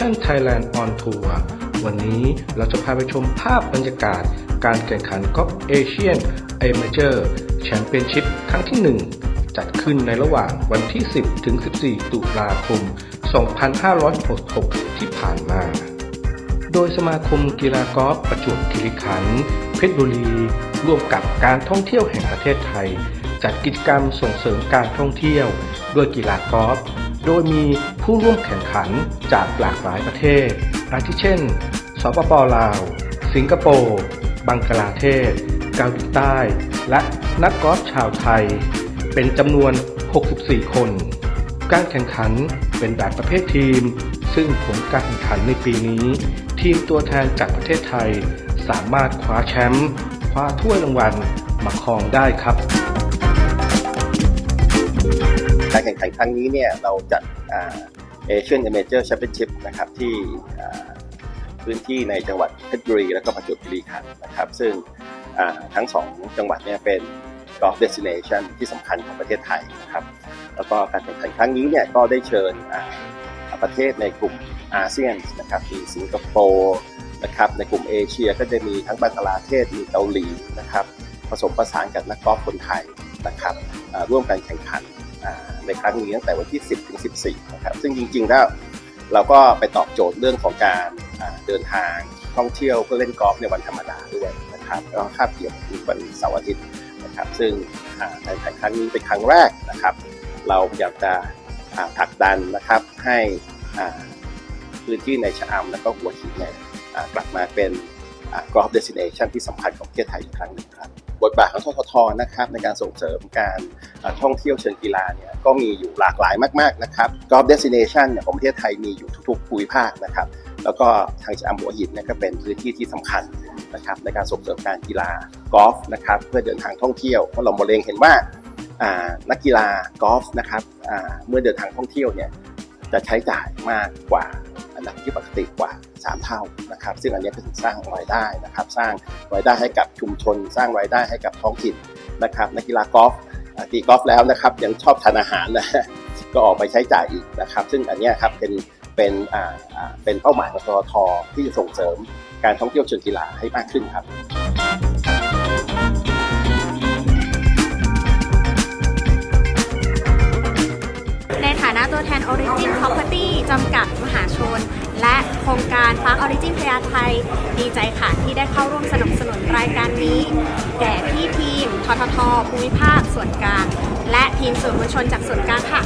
Association Thailand on Tour วันนี้เราจะพาไปชมภาพบรรยากาศ การแข่งขันกอล์ฟเอเชียนเอเมเจอร์แชมเปี้ยนชิพครั้งที่ 1 จัดขึ้นในระหว่างวันที่ 10 ถึง 14 ตุลาคม 2566 ที่ผ่านมา โดยสมาคมกีฬากอล์ฟประจวบคีรีขันธ์เพชรบุรี ร่วมกับการท่องเที่ยวแห่งประเทศไทย จัดกิจกรรมส่งเสริมการท่องเที่ยว ด้วยกีฬากอล์ฟ โดยมีผู้ร่วมแข่งขันจากหลากหลายประเทศ อาทิเช่น สปปลาว สิงคโปร์ บังกลาเทศ เกาหลีใต้ และนักกอล์ฟชาวไทย เป็นจำนวน 64 คน การแข่งขันเป็นแบบประเภททีม ซึ่งผลการแข่งขันในปีนี้ ทีมตัวแทนจากประเทศไทย สามารถคว้าแชมป์คว้าถ้วยรางวัลมาครองได้ครับ การแข่งขันครั้งนี้เนี่ยเราจัดเอเชียนเอเมเจอร์แชมเปี้ยนชิพนะครับที่พื้นที่ในจังหวัดเพชรบุรี และก็ประจวบคีรีขันธ์นะครับ ซึ่งทั้งสองจังหวัดเนี่ยเป็น golf destination ที่สำคัญของประเทศไทยนะครับ แล้วก็การแข่งขันครั้งนี้เนี่ยก็ได้เชิญประเทศในกลุ่มอาเซียนนะครับมีสิงคโปร์นะครับในกลุ่มเอเชียก็จะมีทั้งบังกลาเทศมีเกาหลีนะครับผสมผสานกับนักกอล์ฟคนไทยนะครับร่วมกันแข่งขัน ในครั้งนี้ตั้งแต่วันที่ 10ถึง14 นะครับ ซึ่งจริงๆแล้วเราก็ไปตอบโจทย์เรื่องของการเดินทางท่องเที่ยวเพื่อเล่นกอล์ฟในวันธรรมดาด้วยนะครับแล้วก็คาบเกี่ยวกับวันเสาร์อาทิตย์นะครับ ซึ่งอ่าในครั้งนี้เป็นครั้งแรกนะครับ เราอยากจะผลักดันนะครับให้พื้นที่ในชะอำและก็หัวหินเนี่ยกลับมาเป็นกอล์ฟเดสิเนชันที่สำคัญของประเทศไทยอีกครั้งหนึ่งครับ บทบาทของทททนะครับในการส่งเสริมการท่องเที่ยวเชิงกีฬาเนี่ยก็มีอยู่หลากหลายมากๆนะครับกอล์ฟเดสิเนชันเนี่ยของประเทศไทยมีอยู่ทุกๆภูมิภาคนะครับแล้วก็ทางชะอำหัวหินเนี่ยก็เป็นพื้นที่ที่สำคัญนะครับในการส่งเสริมการกีฬากอล์ฟนะครับเพื่อเดินทางท่องเที่ยวเพราะเรามองเล็งเห็นว่านักกีฬากอล์ฟนะครับเมื่อเดินทางท่องเที่ยวเนี่ยจะใช้จ่ายมากกว่า อันดับที่ปกติกว่า 3 เท่านะครับ ซึ่งอันนี้ก็ถือสร้างรายได้นะครับ สร้างรายได้ให้กับชุมชน สร้างรายได้ให้กับท้องถิ่นนะครับนักกีฬากอล์ฟอ่าตีกอล์ฟแล้วนะครับยังชอบทานอาหารนะก็ออกไปใช้จ่ายอีกนะครับ ซึ่งอันนี้ครับเป็นเป็นอ่าอ่าเป็นเป้าหมายของททที่จะส่งเสริมการท่องเที่ยวเชิงกีฬาให้มากขึ้นครับ ตัวแทน Origin Property จำกัดมหาชน และโครงการฟาร์ออริจินพญาไทย ดีใจค่ะที่ได้เข้าร่วมสนับสนุนรายการนี้แก่พี่ทีมทททภูมิภาคส่วนกลาง และทีมสื่อมวลชนจากส่วนกลางค่ะ